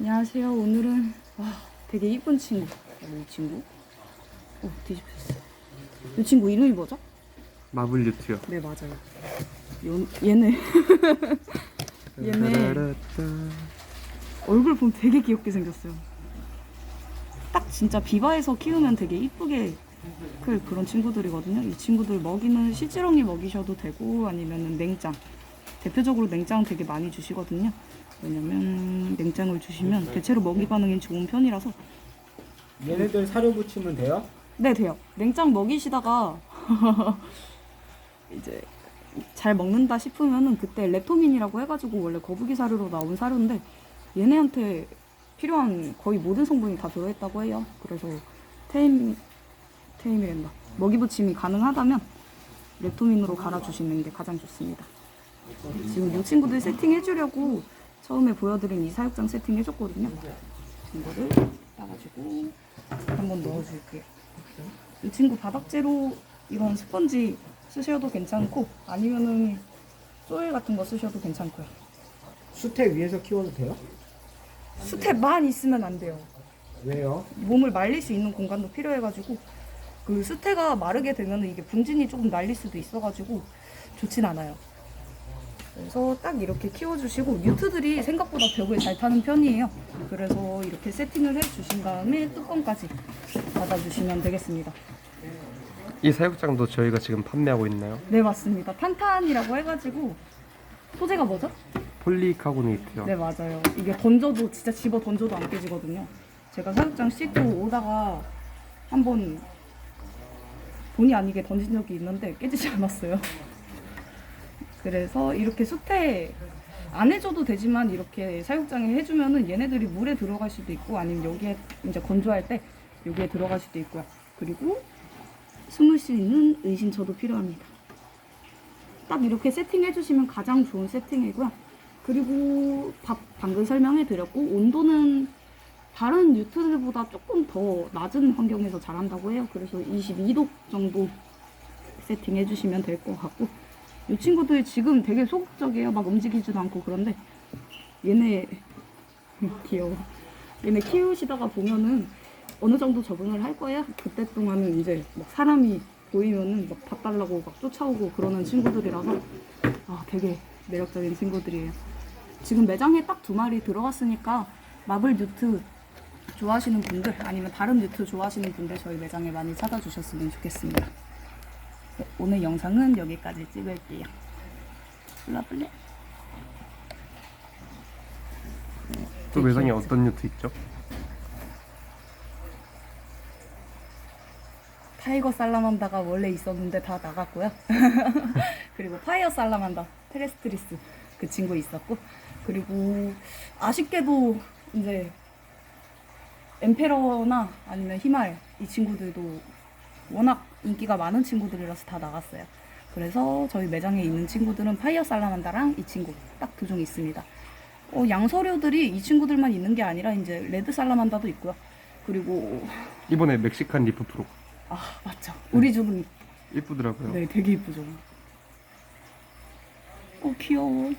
안녕하세요. 오늘은 와 되게 이쁜 친구. 어, 이 친구? 어 뒤집혔어. 이 친구 이름이 뭐죠? 마블 유튜요. 네 맞아요. 요, 얘네 얘네. 얼굴 보면 되게 귀엽게 생겼어요. 딱 진짜 비바에서 키우면 되게 이쁘게 클 그런 친구들이거든요. 이 친구들 먹이는 시지렁이 먹이셔도 되고 아니면 냉장. 대표적으로 냉장 되게 많이 주시거든요. 왜냐면 냉장을 주시면 대체로 먹이 반응이 좋은 편이라서 얘네들 사료 붙이면 돼요? 네 돼요. 냉장 먹이시다가 이제 잘 먹는다 싶으면은 그때 렙토민이라고 해가지고 원래 거북이 사료로 나온 사료인데 얘네한테 필요한 거의 모든 성분이 다 들어있다고 해요. 그래서 테임 테임이란다. 먹이 붙임이 가능하다면 렙토민으로 갈아주시는 게 가장 좋습니다. 지금 이 친구들 세팅해주려고 처음에 보여드린 이 사육장 세팅 해줬거든요. 이거를 따가지고 한번 넣어줄게요. 이 친구 바닥재로 이런 스펀지 쓰셔도 괜찮고 아니면은 소일 같은 거 쓰셔도 괜찮고요. 수태 위에서 키워도 돼요? 스텝만 있으면 안 돼요. 왜요? 몸을 말릴 수 있는 공간도 필요해가지고 그 수태가 마르게 되면 이게 분진이 조금 날릴 수도 있어가지고 좋진 않아요. 그래서 딱 이렇게 키워주시고 뮤트들이 생각보다 벽을 잘 타는 편이에요. 그래서 이렇게 세팅을 해주신 다음에 뚜껑까지 닫아주시면 되겠습니다. 이 사육장도 저희가 지금 판매하고 있나요? 네 맞습니다. 탄탄이라고 해가지고 소재가 뭐죠? 폴리카보네이트요. 네 맞아요. 이게 던져도 진짜 집어 던져도 안 깨지거든요. 제가 사육장 씻고 오다가 한번 본의 아니게 던진 적이 있는데 깨지지 않았어요. 그래서 이렇게 수태 안 해줘도 되지만 이렇게 사육장에 해주면은 얘네들이 물에 들어갈 수도 있고 아니면 여기에 이제 건조할 때 여기에 들어갈 수도 있고요. 그리고 숨을 수 있는 은신처도 필요합니다. 딱 이렇게 세팅해 주시면 가장 좋은 세팅이고요. 그리고 밥 방금 설명해 드렸고 온도는 다른 유튜브들보다 조금 더 낮은 환경에서 자란다고 해요. 그래서 22도 정도 세팅해 주시면 될 것 같고 이 친구들 지금 되게 소극적이에요. 막 움직이지도 않고 그런데 얘네 귀여워. 얘네 키우시다가 보면은 어느 정도 적응을 할 거예요. 그때 동안은 이제 막 사람이 보이면은 막 밥 달라고 막 쫓아오고 그러는 친구들이라서 아 되게 매력적인 친구들이에요. 지금 매장에 딱 두 마리 들어갔으니까 마블 뉴트 좋아하시는 분들 아니면 다른 뉴트 좋아하시는 분들 저희 매장에 많이 찾아주셨으면 좋겠습니다. 네, 오늘 영상은 여기까지 찍을게요. 블라블레. 또 매장에 어떤 유튜 있죠? 타이거 살라만다가 원래 있었는데 다 나갔고요. 그리고 파이어 살라만다, 테레스트리스 그 친구 있었고, 그리고 아쉽게도 이제 엠페러나 아니면 히말 이 친구들도 워낙 인기가 많은 친구들이라서 다 나갔어요. 그래서 저희 매장에 있는 친구들은 파이어 살라만다랑 이 친구 딱 두 종 있습니다. 어, 양서류들이 이 친구들만 있는 게 아니라 이제 레드 살라만다도 있고요. 그리고 이번에 멕시칸 리프 프로 아 맞죠. 우리 집은 이쁘더라고요. 네, 되게 이쁘죠. 어, 귀여워.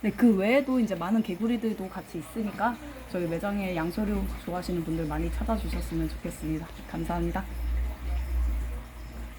네, 그 외에도 이제 많은 개구리들도 같이 있으니까 저희 매장에 양서류 좋아하시는 분들 많이 찾아주셨으면 좋겠습니다. 감사합니다.